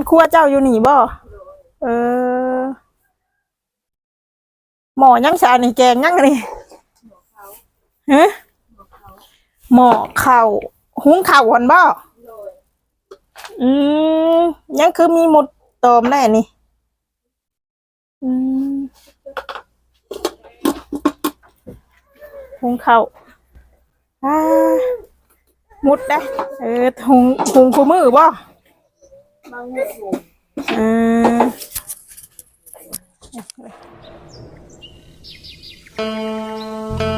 อนครัวเจ้าอยู่นี่บ่เออ หมอยังสานี่แกงยังนี่ฮะหมอเข่าหุงเข่าหันบ่อืมยังคือมีหมดตอมได้นี่ อืมหุงเข่าอ่ามุดได้ เออหุงหุงคู่มือบ่ บางหมู่หมู่อืม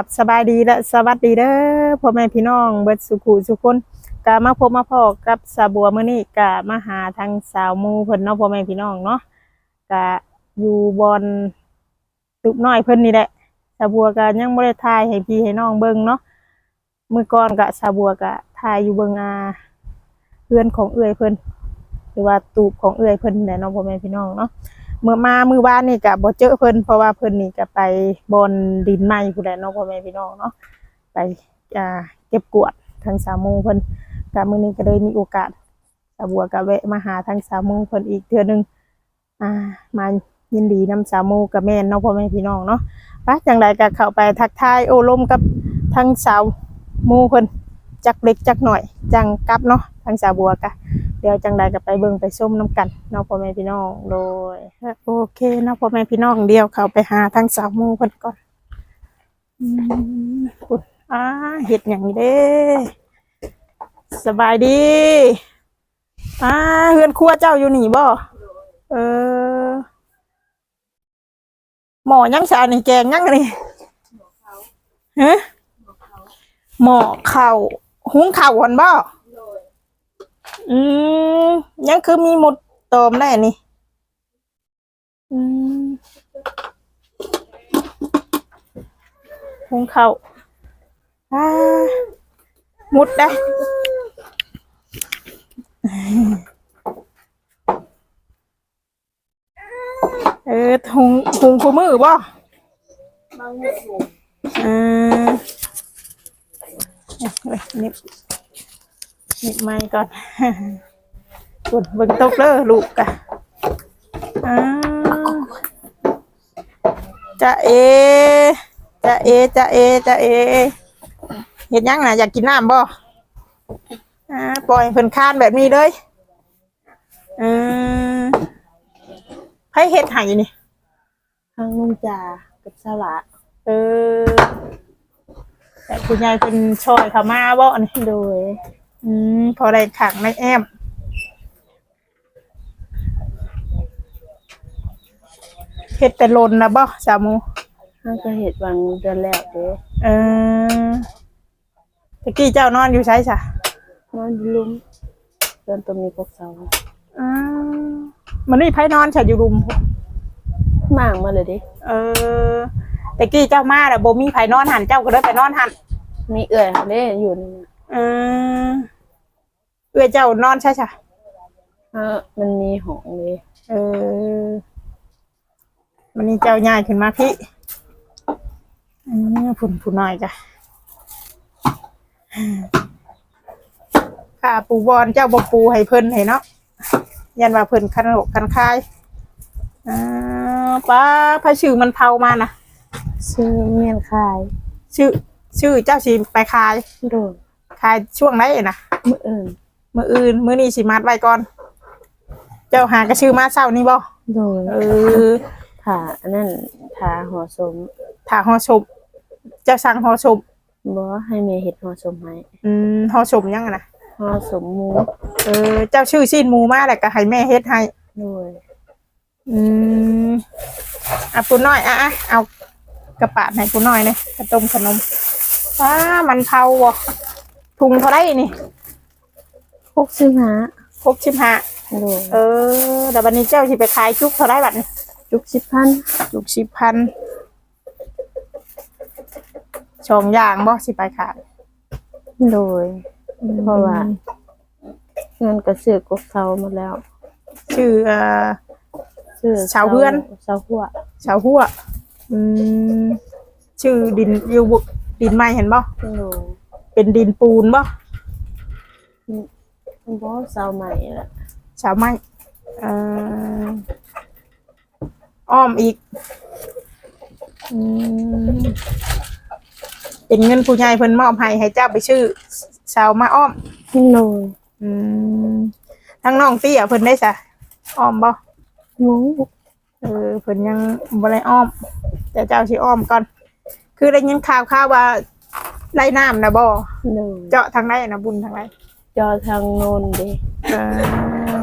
กราบสบายดีและสวัสดีเด้อพ่อแม่พี่น้องเบิดสุขุสุคนกามาพบมาพอกับสาบัวมื้อนี้กะมาหาทางสาวมูเพิ่นเนาะพ่อแม่พี่น้องเนาะกะอยู่บอนตุกน้อยเพิ่นนี่แหละสาบัวก็ยังบ่ได้ถ่ายให้พี่ให้น้องเบิ่งเนาะมื้อก่อนกะสาบัวก็ถ่ายอยู่เบิ่งอาเพื่อนของเอื้อยเพิ่นหรือว่าตูบของเอื้อยเพิ่นนี่แหละเนาะพ่อแม่พี่น้องเนาะ เมื่อมามือบ้านนี่ก็บ่เจอเพิ่นเพราะว่าเพิ่นนี่ก็ไปบนดินใหม่ผู้ใดเนาะพ่อแม่พี่น้องเนาะไปอ่าเก็บกวาดทางสามโมเพิ่นก็มื้อนี้ก็ได้มีโอกาสสาบัวก็แวะมาหาทางสามโมเพิ่นอีกเทื่อนึงอ่ามายินดีนำสามโมกับแม่นเนาะพ่อแม่พี่น้องเนาะไปจังไดก็เข้าไปทักทายโอ้ลมกับทางสาวโมเพิ่นจักเล็กจักหน่อย จังกลับเนาะทางสาวบัวก็ เดี๋ยวจังใดก็ไปเบิ่งไปส้มน้ำกันเนาะพ่อแม่พี่น้องโดยโอเคเนาะพ่อแม่พี่น้องเดียวเขาไปหาทั้งสาวมูเพิ่นก่อนอืมอุ๊ยอ่าเฮ็ดหยังนี่เด้สบายดีอ่าเฮือนครัวเจ้าอยู่นี่บ่เออหมอยังสานี่แกงยังนี่ฮะหมอเข่าหุงเข้าหันบ่ อืมยังคือมีหมดตอมได้นี่ อืมหุงข้าวอ่ามุดได้ เออหุงหุงคู่มือบ่บางหมู่หมู่อืมเอาเลย นิบนิบไม้ก่อนกดเบิ่งตกเลยลูกกะอ่าจะเอจะเอจะเอจะเอเห็นยังน่ะอยากกินน้ำบ่อ่าปล่อยให้เพิ่นคานแบบนี้เลยอืมให้เฮ็ดให้นี่ทางลุงจ่ากับสละเออแต่คุณยายเป็นช่อยเขามาบ่นี่โดย อืมพอได้ขังในแอมเฮ็ดแต่ลนนะบ่สามูทางก็เหตุวังเดือนแล้วเด้เออตะกี้เจ้านอนอยู่ใช่จ้ะนอนอยู่ลุมเดินตัวมีพวกเสาอืมมันนี่ไผนอนฉันอยู่รุมพุ่นหมางมาเลยดิเออตะกี้เจ้ามาแต่ะบ่มีไผนอนหันเจ้าก็เลยไปนอนหันมีเอื่อยเด้อยู่นี่นะ เออเอื้อเจ้านอนใช่จ้ะเออมันมีหองเลยเออวันนี้เจ้าย่ายขึ้นมาพี่อันนี้ผุนผุนหน่อยจ้ะค่ะปูบอลเจ้าบปูให้เพิ่นให้เนาะยันว่าเพิ่นคันโหกคันคายอ่าป้าพระชื่อมันเผามานะซื้อเมียนคาย ชื่อ ชื่อเจ้าสิไปคายโดย คายช่วงไหนนะมื้ออื่นมื้ออื่นมื้อนี้สิมัดไว้ก่อน เจ้าหากระชื่อมาเช้านี้บ่โดยเออผ่าอันนั้นผ่าห่อสมถ้าห่อศพเจ้าสั่งห่อศพบ่ให้แม่เฮ็ดห่อสมให้อืมห่อศพยังอะนะห่อสมหมู เออ เจ้าชื่อซีนหมูมาแหละก็ให้แม่เฮ็ดให้โดยอืมอะปูน้อยอะอะเอากระปาดให้ปูน้อยเลยกระต้มขนมว้ามันเผาบ่ ถุงเท่าไรนี่พวกซื้อหาหกสิบห้าโดยเออแต่วันนี้เจ้าสิไปขายจุกเท่าไรบัดนี้จุกสิบพันจุกสิบพันสองอย่างบ่สิไปขายโดยเพราะว่าเงินก็ซื้อกกเสาหมดแล้วชื่อเอ่อซื้อเสาเพื่อนเสาหัวชาวหัวอืมชื่อดินอยู่บุดินไม้เห็นบ่โดย เป็นดินปูนบ่บ่เสาใหม่แหละชาวไม้เอ่ออ้อมอีกอืมเป็นเงินผู้ใหญ่เพิ่นมอบให้ให้เจ้าไปชื่อชาวมาอ้อม โดยอืมทั้งน้องเตี้ยเพิ่นได้ซะอ้อมบ่หมูเออเพิ่นยังบ่ได้อ้อม แต่เจ้าสิอ้อมก่อน คือได้ยินข่าวข่าวว่า ไล่น้ำนะบ่โดยเจาะทางไหนนะบุญทางไหนจอทางโน้นเด้เออ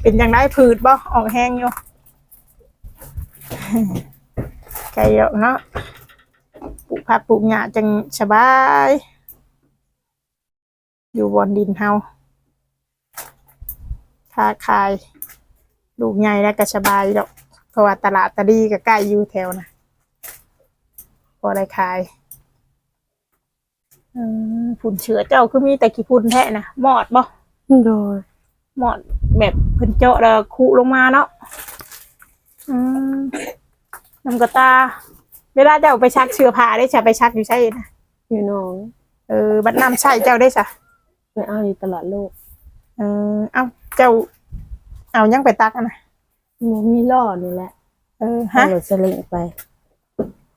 เป็นอย่างไรผืดบ่ออกแห้งอยู่ไก่เยอะเนาะปลูกผักปลูกหญ้าจังสบาย อยู่บนดินเฮาค้าขายลูกใหญ่แล้วก็สบายดอกเพราะว่าตลาดตะดีก็ใกล้อยู่แถวนะพอได้ขายอืม ฝุ่นเชื้อเจ้าคือมีแต่กี่ฝุ่นแท้นะหมอดบ่โดยหมอดแบบเพิ่นเจาะแล้วคุลงมาเนาะอืมน้ำกระตา เวลาเจ้าไปชักเชื้อผ้าได้จะไปชักอยู่ใช่นะอยู่หน้องเออบัดน้ำใช่เจ้าได้สะไปเอาอยู่ตลาดโลกเออเอ้าเจ้า เอายังไปตักอะนะหมูมีล่อนี่แหละเออฮะฮะรถสลิงไป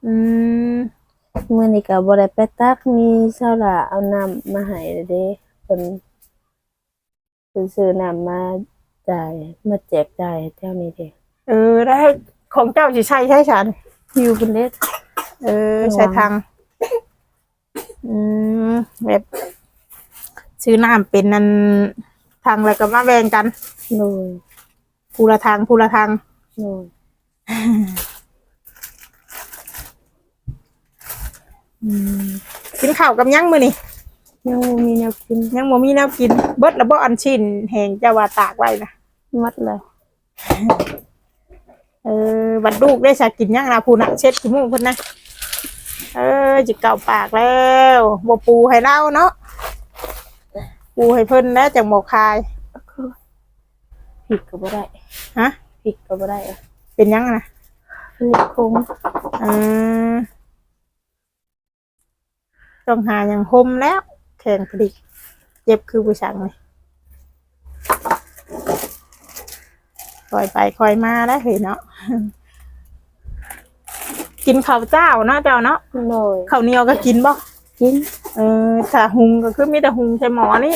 อืมเมื่อนี้ก็บ่ได้ไปตักมีเช้าละเอาน้ำมาให้เด้เพิ่นเพิ่นซื้อน้ำมาจ่ายมาแจกจ่ายแถวนี้เด้เออได้ของเจ้าสิใช่ใช่ฉันอยู่เพิ่นเด้เออใช้ทางอืมแบบซื้อน้ำเป็นนันทางแล้วก็มาแบ่งกันโดยภูละทางภูละทางโดย กินข้าวกับยังมือนี่ยังบ่มีแนวกินยังบ่มีแนวกิน เบิดแล้วบ่อันชิ้นแหงจะว่าตากไว้นะมัดเลยเออบัดลูกได้สากินยังนะผู้น่ะเช็ดขี้มูกเพิ่นนะเออจิเก่าปากแล้วบ่ปูให้เล่าเนาะปูให้เพิ่นแล้วจังบ่คายผิดก็บ่ได้ฮะผิดก็บ่ได้อะเป็นยังนะผลิตคงเออ ต้องหาอย่างคมแล้ว แข่งผลิตเจ็บคือผู้ชังเลยคอยไปคอยมาแล้วเห็นเนาะกินข้าวเจ้าเนาะเจ้าเนาะโดยข้าวเหนียวก็กินบ่กิน เออถ้าหุงก็คือมีแต่หุงใส่หมอนี่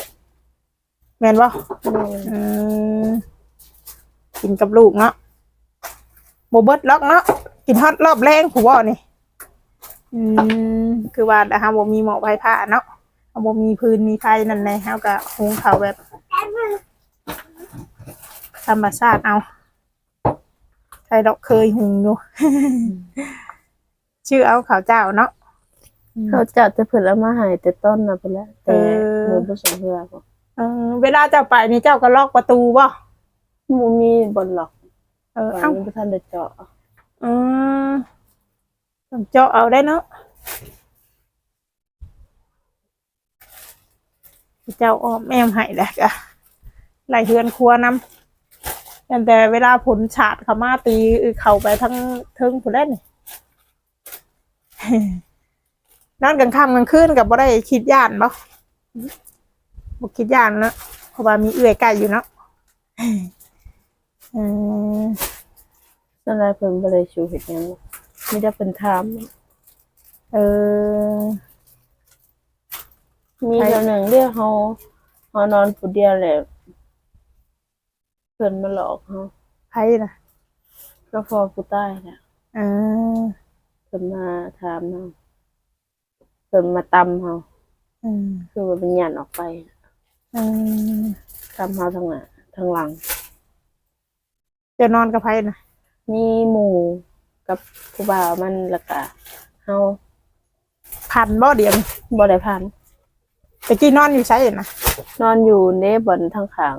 แม่นบ่โดยเออกินกับลูกเนาะบ่เบิดล็อกเนาะกินฮอตรอบแรงผู้บ่นี่ อืมคือว่าแต่เฮาบ่มีหมอไฟผ้าเนาะเฮาบ่มีพื้นมีไฟนั่นแหละเฮาก็หุงข้าวแบบธรรมชาติเอาใครดอกเคยหุงอยู่ ชื่อเอาข้าวเจ้าเนาะเขาจะจะเพิ่นเอามาให้แต่ต้นน่ะเพิ่นละแต่เออหมูบ่สมเพื่อบ่เออเวลาเจ้าไปนี่เจ้าก็ล็อกประตูบ่หมูมีบ่หรอก เออตอนเอ้านี้บ่ทันได้เจาะอืม ต้องเจาะเอาได้เนาะเจ้าออมแอมให้แหละกะไหลเฮือนครัวนำแต่แต่เวลาผลฉาดเขามาตีเข้าไปทั้งเทิงผู้เล่นนอนกลางค่ำกลางคืนกับบ่ได้คิดย่านบ่บ่คิดย่านเนาะเพราะว่ามีเอื้อยใกล้อยู่เนาะเออนั่นแหละเพิ่นบ่ได้ชูเฮ็ดหยัง หรอกมีแต่เพิ่นถาม เออ มีใครเท่านึงเรียกเฮาเฮานอนผู้เดียวแหละเพิ่นมาหลอกเฮาไพ่นะก็พอผู้ใต้น่ะเออเพิ่นมาถามเฮาเพิ่นมาตำเฮาอืมคือว่าเป็นหยันออกไปเออตำเฮาทางหน้าทางหลัง จะนอนกับไพ่นะมีหมู่ กับผู้บ่าวมันแล้วก็เฮาพันบ่เดียวนี่บ่ได้พันตะกี้นอนอยู่ใช่นะนอนอยู่ในบนทางข้าง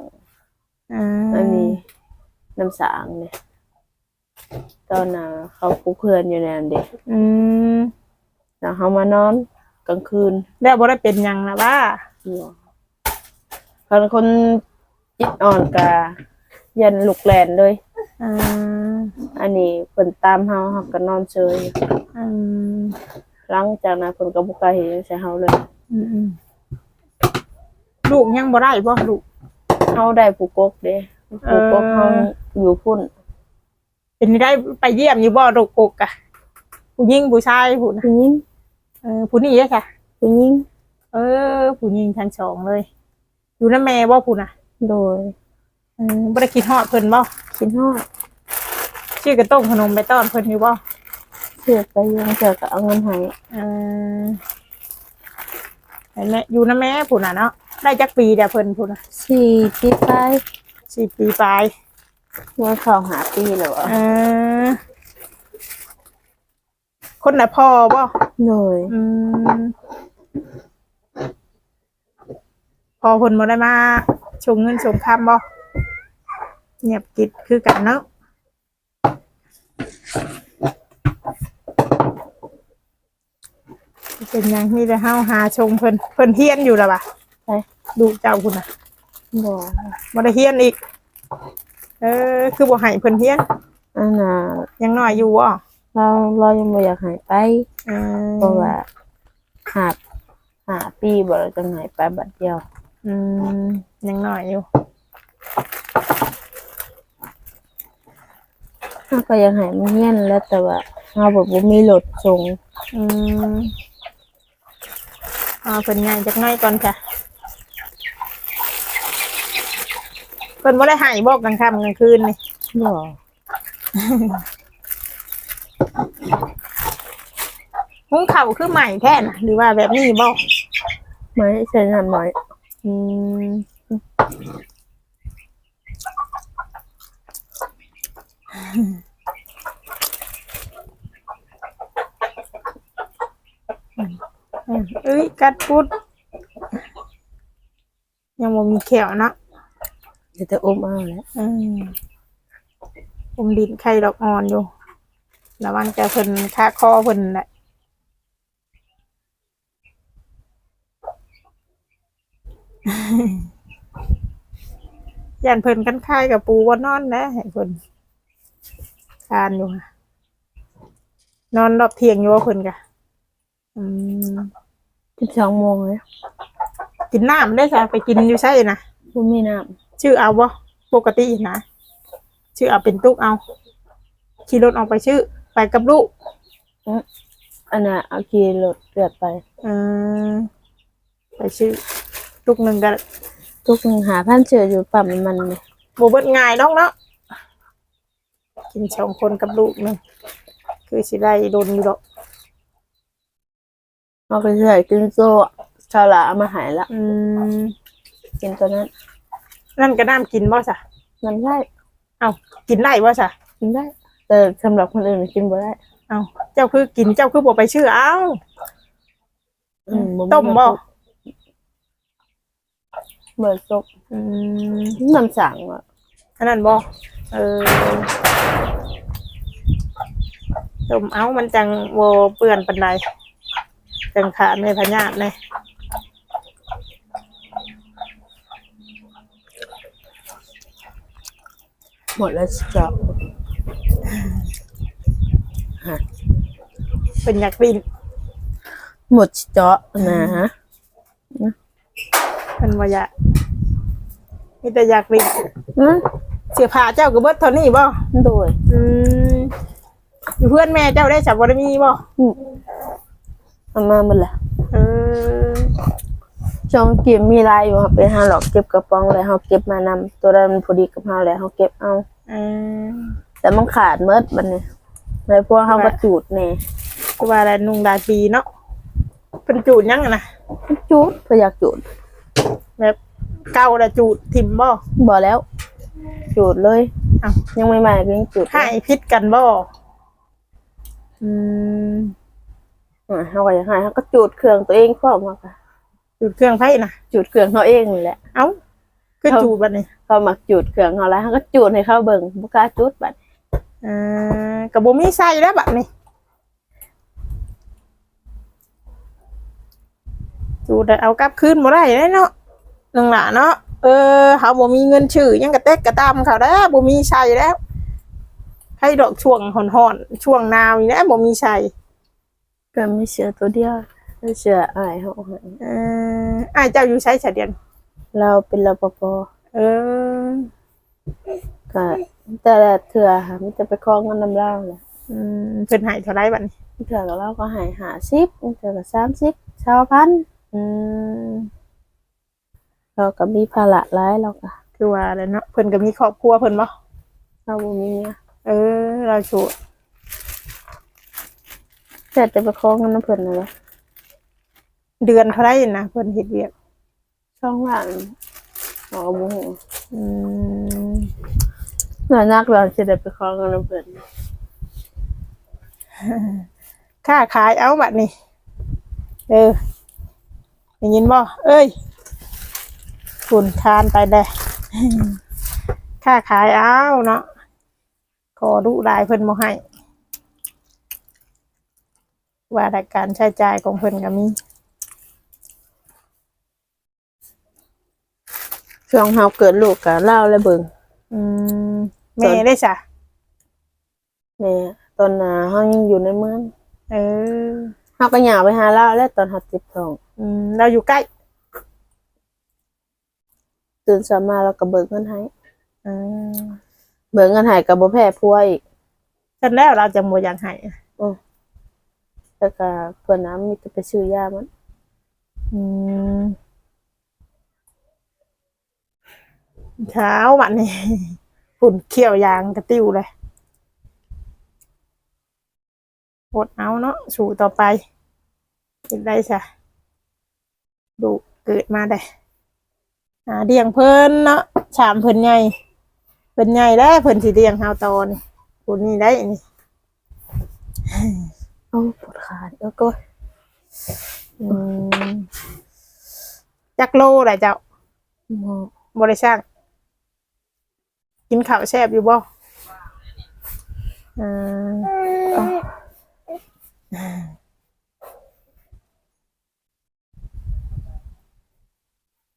อ่าอันนี้น้ำสางเนี่ยตอนน่ะเขาปลูกเพื่อนอยู่ในนั้นเด็กอืมแล้วเขามานอนกลางคืนแล้วบ่ได้เป็นหยังนะว่าคันคนจิตอ่อนกะยันลุกแลนเลย อืมอันนี้เพิ่นตามเฮาเฮาก็นอนเฉยอืมหลังจากนั้นเพิ่นก็บ่กล้าเห็นใส่เฮาเลยอืมอืมลูกยังบ่ได้บ่ลูก เฮาได้ผู้กกเด้ผู้กกเฮาอยู่พุ่นเป็นได้ไปเยี่ยมอยู่บ่ลูกอกอะผู้หญิงผู้ชายผู้นะผู้หญิงเออผู้นี้อะค่ะ ผู้หญิงเออ ผู้หญิงทั้งสองเลย อยู่น้ำแม่บ่ผู้น่ะโดยเออบ่ได้คิดฮอดเพิ่นบ่ คิดฮอดชื่อกระต้มขนมไปต้อนเพิ่นอยู่บ่เสียไปยังเจอก็เอาเงินให้เออแม่อยู่น้ำแม่ผู้น่ะเนาะได้จักปีเดียวเพิ่นผู้น่ะสี่ปีไปสี่ปีปลายเมื่อเข้าหาปีแล้วอะเออคนน่ะพ่อบ่โดยอืมพอคนมาได้มาชงเงินชงคำบ่ เงียบกิดคือกันเนาะเป็นหยังมีแต่เฮาหาชงเพิ่นเพิ่นเฮียนอยู่แล้วป่ะไปดูเจ้าคุณน่ะบ่บ่ได้เฮียนอีก เออ คือบ่ให้เพิ่นเฮียนอันน่ะยังน้อยอยู่บ่เราเรายังบ่อยากให้ไปเออเพราะว่าหาหาปีบ่เราจะให้ไปบัดเดียว อืมยังน้อยอยู่ เราก็ยังให้มันเฮียนแล้วแต่ว่าเราแบบบ่มีรถส่งอืมเอาเพิ่นใหญ่จักหน้อยก่อนค่ะเพิ่นบ่ได้ให้บอกกลางค่ำกลางคืนนี่บ่หุงข้าวคือใหม่แท้น่ะหรือว่าแบบนี้บ่ไม่ใช่น้ำน้อย อืม เอ้ย กัดพุด ยังบ่มีแขวเนาะเดี๋ยวจะอุ้มเอาแล้วอืมผมดินไข่ดอกอ่อนอยู่ระวังจะเพิ่นค่าคอเพิ่นแหละยันเพิ่นกันค่ายกับปูว่านอนนะให้เพิ่น ทานอยู่ค่ะ นอนรอบเที่ยงอยู่ว่าเพิ่นกะอืม12โมงเลยกินน้ำได้ค่ะไปกินอยู่ใช่นะบ่มีน้ำชื่อเอาบ่ปกตินะ ชื่อเอาเป็นตุกเอาขี่รถออกไปชื่อ ไปกับลูกอันน่ะเอาขี่รถเลือดไป เออไปชื่อตุกหนึ่งก็ ทุกหนึ่งหาพันเชื่ออยู่ปั๊มน้ำมันเลยโบเบิดง่ายดอกเนาะ กินสองคนกับลูกหนึงคือสิได้โดนอยู่ดอกเอาไปเรื่อยกินโซ่ชาวละเอามาหายละอืมกินตัวนั้นนั่นก็น้ำกินบ่สะมันได้เอากินได้บ่สะกินได้ แต่สำหรับคนอื่นกินบ่ได้เอาเจ้าคือกินเจ้าคือบ่ไปชื่อเอาอืมบ่ต้มบ่เบิดซกอืมน้ำสั่งอะอันนั้นบ่ เออต้มเอามันจังโวเปื้อนปันไดจังขาดในพญาติเลยหมดแล้วเจาะเป็นอยากบินหมดเจาะนะฮะเป็นว่าอยากมีแต่อยากบินอืม เสื้อผ้าเจ้าก็เบิดเท่านี้บ่โดยอืมอยู่เพื่อนแม่เจ้าได้จับบ่ได้มีบ่อืมเอามาหมดละเออช่องเก็บมีลายอยู่ครับไปหาหลอกเก็บกระป๋องเลยเฮาเก็บมานำตัวนั้นมันพอดีกับเฮาแล้วเฮาเก็บเอา เออแต่มันขาดเมิดบัดนี้เลยพวกเฮาก็จูดแน่คือว่าอะไรนุ่งดาปีเนาะเป็นจูดยังอะนะจูดเพื่ออยากจูดแบบเก่าละจูดถิ่มบ่บ่แล้ว จูดเลยอ้าว ยังไม่ใหม่ก็ยังจูดให้พิษกันบ่อืมอ่าเฮาก็อยากให้เฮาก็จูดเครื่องตัวเองพร้อมมาค่ะจูดเครื่องไผ่นะจูดเครื่องเขาเองนี่แหละ เอ้าคือเขาจูดบัดนี้เขามักจูดเครื่องเขาแล้วเขาก็จูดให้เขาเบิ่งบ่กล้าจูดบัดเออกับบ่มีไส้แล้วบัดนี้จูได้เอากลับคืนบ่ได้เด้เนาะนึงล่ะเนาะเออเฮาบ่มีเงินชื่อหยังกระเตกกระตามเขาแล้วบ่มีใช้แล้ว ให้ดอกช่วงห่อนๆช่วงหนาวนี่แหละบ่มีใช้ก็มีเสือตัวเดียวเสืออายเขาให้เอออ้ายเจ้าอยู่ใช้ฉะเดียนเราเป็นรปภเออก็แต่ละเถื่อค่ะมันจะไปคล้องกันน้ำเล่าแหละอืมเพิ่นให้เท่าไหร่บัดนี้เถื่อกับเราก็ใหายหาสิบเถื่อกับสามสิบชาวพันอืม เราก็มีภาระร้ายเราก็คือว่าแล้วเนาะเพิ่นก็มีครอบครัวเพิ่นบ่เราบ่มีเมียเออ เราโชว์แต่จะไปคล้องกันน้ำเพิ่นนะวะเดือนเท่าไหร่นะเพิ่นเฮ็ดเวียกช่องว่างเราก็บ่ฮู้อืมหน่อยนักเราจะได้ไปคล้องกันน้ำเพิ่นค่าขายเอาบัดนี้เออได้ยินบ่เอ้ย คุณทานไปได้ค่าขายเอาเนาะขอดุได้เพิ่นบ่ให้ ว่าแต่การใช้จ่ายของเพิ่นก็มีช่วงเฮาเกิดลูกก็เล่าและเบิ่งอืมแม่ได้จ้ะแม่ตอนน่ะเฮายังอยู่ในเมืองเออเฮาก็อยากไปหาเล่าแล้วตอนเฮาติดท้องอืมเราอยู่ใกล้ ตื่นเช้ามาเราก็เบิกเงินให้อืมเบิกเงินให้ก็บ่แพ้ผัวอีกฉันแล้วเราจะบ่อยากให้แล้วก็เพิ่นน่ะมีแต่ไปซื้อยามันอืมเช้าวันนี้ฝุ่นเขี้ยวยางกระติ้วเลยอดเอาเนาะสู่ต่อไปอีกได้จ้ะดูเกิดมาได้ อ่าเดียงเพิ่นเนาะชามเพิ่นใหญ่เพิ่นใหญ่แล้วเพิ่นสิเดียงเฮาโตอนี่ผู้นี้ได้นี่เอ้าปวดขาแล้วก็อืมจักโลได้เจ้าหมอบริช่างกินข้าวแซ่บอยู่บ่อ่า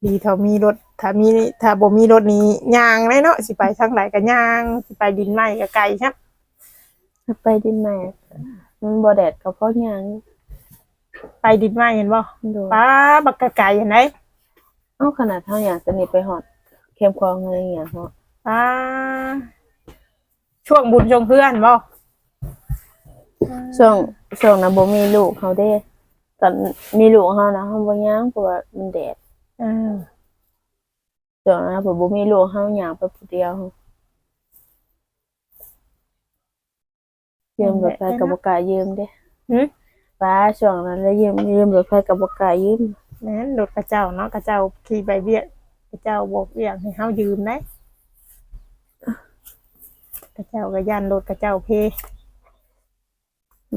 ดีเท่ามีรถ ถ้ามีถ้าบ่มีรถนี้ย่างเลยเนาะสิไปทางไหนก็ย่างสิไปดินไม้ก็ไกลครับไปดินแม่มันบ่แดดก็เพราะหยังไปดินไม้เห็นบ่โดนป้าบักกะไก่เห็นไหมเอ้าขนาดเท่าอย่างจะนี่ไปหอดเข้มคลองอะไรอย่างเงี้ยเนาะป้าช่วงบุญชงเพื่อนบ่ช่วงช่วงนั้นบ่มีลูกเขาเด้ตอนมีลูกเขานะเขาบ่ย่างเพราะว่ามันแดดอืม ช่วงนั้นผมบ่มีลูกเขาย่างไปผู้เดียวยืมรถไฟกับบ่กล้ายืมเด้หึป้าช่วงนั้นแล้วยืมยืมรถไฟกับบ่กล้ายืมแม่นรถกระเจ้าเนาะกระเจ้าขี่ไปเวียกกระเจ้าบอกเวียกให้เฮายืมได้กระเจ้าก็ย่านรถกระเจ้าเพ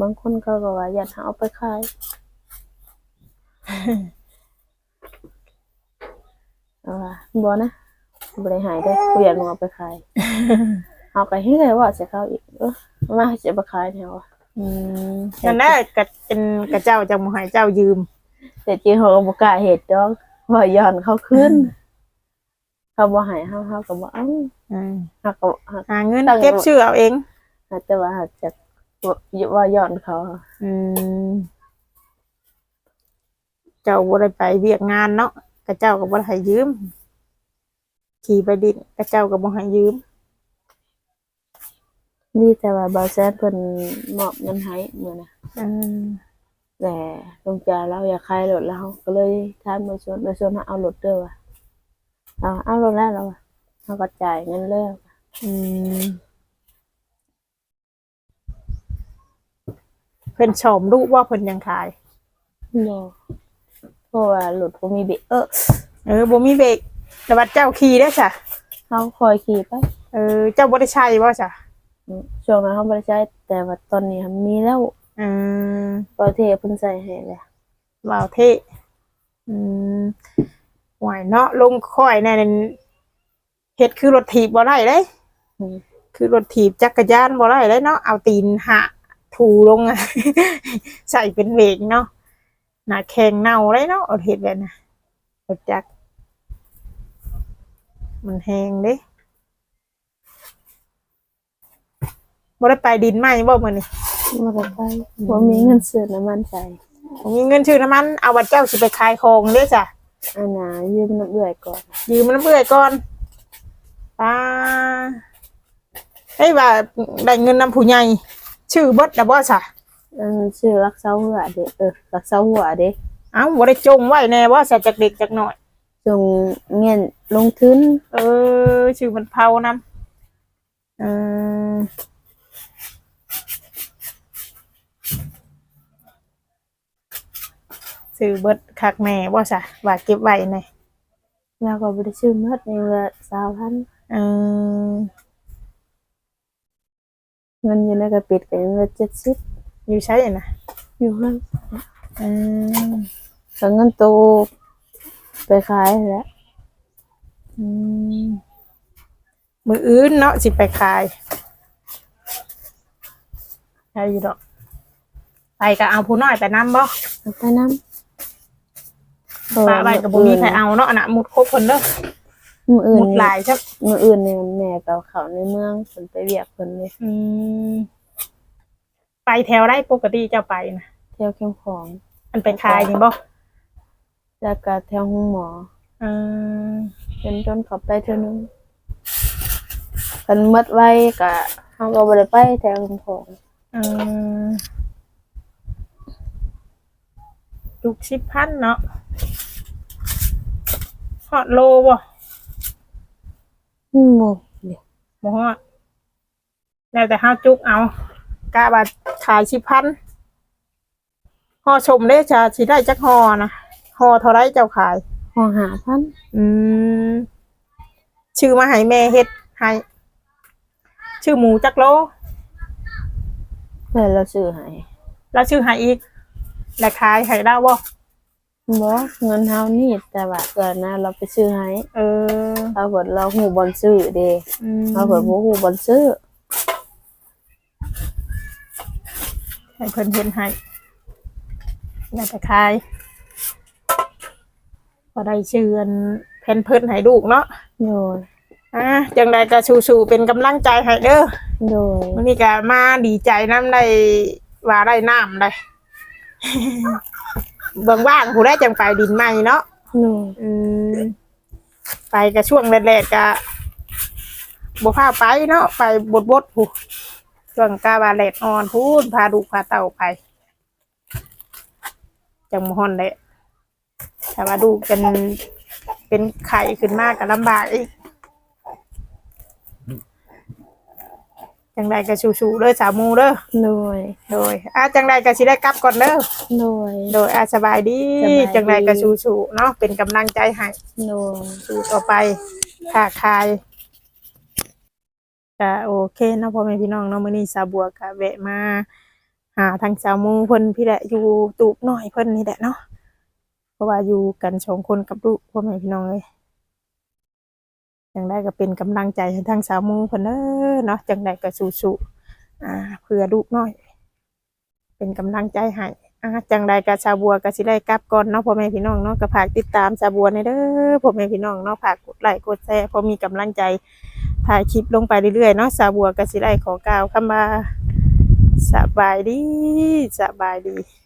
บางคนเขาก็ว่าอยากเอาไปขาย เอาว่าบ่นะบ่ได้หายได้กูอยากเอาไปขาย เอาไปให้เลยว่าจะเข้าอีกเออมาจะไปขายแถวอะอืมนั่นแหละก็เป็นกระเจ้าจังบ่ให้เจ้ายืม แต่จริงเขาก็บ่กล้าเฮ็ดดอกว่าย้อนเขาขึ้น เขาบ่ให้เฮาเฮาก็บ่เอาอืมเฮาก็เฮา หาเงินเก็บชื่อเอาเองแต่ว่าหาจะว่าย้อนเขาอืม เจ้าบ่ได้ไปเวียกงานเนาะก ระเจ้าก็บ่ได้ให้ยืม ขี่ไปดินกระเจ้าก็บ่ให้ยืมนี่แต่ว่าบาแซนเพิ่นมอบเงินให้มื้อนะอืมแต่ลงใจเราอยากขายรถแล้วก็เลยถามมาชวนมาชวนให้เอารถเด้อว่ะเอาเอารถแล้วแล้วว่ะเขาก็จ่ายเงินเลยอืมเพิ่นชมลูกว่าเพิ่นยังขายบ่ เพราะว่ารถบ่มีเบรกเออเออบ่มีเบรกแต่ว่าเจ้าขี่ได้จ้ะเขาคอยขี่ไปเออเจ้าบ่ได้ใช้บ่จ้ะอืมช่วงนั้นเขาบ่ได้ใช้แต่ว่าตอนนี้มีแล้วอืมประเทศเพิ่นใส่ให้แล้วว่าวเท่อืมหวายเนาะลงค่อยแน่นเฮ็ดคือรถถีบบ่ได้เด้อืมคือรถถีบจักรยานบ่ได้เลยเนาะเอาตีนหะถูลงอะใส่เป็นเบรกเนาะ หน้าแข็งเน่าเลยเนาะเอาเห็ดแบบน่ะเอาจัก มันแห้งเด้บ่ได้ไปดินไหมบ่มื้อนี้บ่ได้ไปบ่มีเงินซื้อน้ำมันใส่ผมมีเงินชื่อน้ำมันเอาวัดเจ้าสิไปขายของเด้อจ้ะอันน่ะยืมน้ำเอื้อยก่อน ยืมมันำเบื่อยก่อนป้าเฮ้ยว่าได้เงินนำผู้ใหญ่ชื่อเบิดนะบ่จ้ะ อันชื่อรักเซาหัวเด้เออรักเซาหัวเด้เอ้าบ่ได้จงไว้แน่ว่าซะจากเด็กจากน้อยจงเงินลงทุนเออชื่อมันเผานำเออซื้อเบิดคักแน่บ่จ้ะว่าเก็บไว้แน่แล้วก็บ่ได้ซื้อหมดในว่า20,000เออเงินอยู่ในกระปิดก็ยังเหลือ70 อยู่ใช้น่ะอยู่หั่นเออก็เงินโตไปขายแหล้วอืมมืออื่นเนาะสิไปขายใช่อยู่ดอก ไปก็เอาผู้น้อยไปนำบ่เอาไปน้ำปลาใบกับบุมีใครเอาเนาะอันน่ะมุดครบคนเด้อมืออื่นมุดหลายใช่มืออื่นเนี่ยแม่ก็เขาในเมืองเพิ่นไปเวียกเพิ่นเลยอืม ไปแถวได้ปกติเจ้าไปนะเที่ยวเข้มของมันเป็นขายนี่บ่แล้วก็แถวห้องหมออืมเป็นจนเขาไปเท่านึงเพิ่นหมดไว้ก็เฮาก็บ่ได้ไปแถวเข้มของอืมลูกสิบพันเนาะฮอดโลบ่อืมบ่เดี๋ยวหมฮอดแล้วแต่ห้าจุกเอา กะบาทขายสิบพันห่อชมได้จะสิได้จักห่อนะห่อเท่าไรเจ้าขายห้องหาพันอืมชื่อมาให้แม่เฮ็ดให้ชื่อหมูจักโลเพิ่นเราซื้อให้แล้วชื่อให้อีก และขายให้ได้บ่บ่เงินเฮานี่แต่ว่าเกิดนะเราไปซื้อให้เออเราเพิ่นเราฮู้บ่อนซื้อเด้อืมเราเพิ่นบ่ฮู้บ่อนซื้อ ให้เพิ่นเฮ็ดให้แล้วแต่ขายพอได้ชื่ออันเพนเพิ่นให้ลูกเนาะโดยอะจังใดก็สู้ๆเป็นกำลังใจให้เด้อโดยวันนี้ก็มาดีใจน้ำได้ว่าได้น้ำได้ เบิ่งว่างผู้ได้จังไปดินใหม่เนาะโดยอืมไปก็ช่วงแรกๆก็บ่พาไปเนาะไปบดบดๆผู้ ช่วงกาบาเลดอ่อนพูนพาลูกพาเต่าไปจังมฮอนเลยแต่ว่าดูกเป็นเป็นไข่ขึ้นมากก็ลำบากอีกจังใดก็ชูๆเด้อสาวหมูเด้อโดยโดยอาจังใดก็สิได้กลับก่อนเด้อโดยโดยอาสบายดี สบายดี จังใดก็สู้ๆเนาะเป็นกำลังใจให้โดยสู้ต่อไปค้าขาย ก็โอเคเนาะพ่อแม่พี่น้องเนาะมื้อนี้สาวบัวก็แวะมาหาทางสาวมูเพิ่นพี่แหละอยู่ตูบหน่อยเพิ่นนี่แหละเนาะเพราะว่าอยู่กันสองคนกับลูกพ่อแม่พี่น้องเลยจังได้ก็เป็นกำลังใจให้ทางสาวมูเพิ่นเด้อเนาะจังได้ก็สู้ๆอ่าเพื่อลูกน้อย เป็นกำลังใจให้อ่าจังใดกับชาบัวก็สิได้กลับก่อนเนาะพ่อแม่พี่น้องเนาะก็ฝากติดตามชาบัวในเด้อพ่อแม่พี่น้องเนาะฝากกดไลค์กดแชร์เพอมีกำลังใจ ถ่ายคลิปลงไปเรื่อยๆเนาะสาวบัวกสิไลขอกล่าวคำว่าสบายดีสบายดี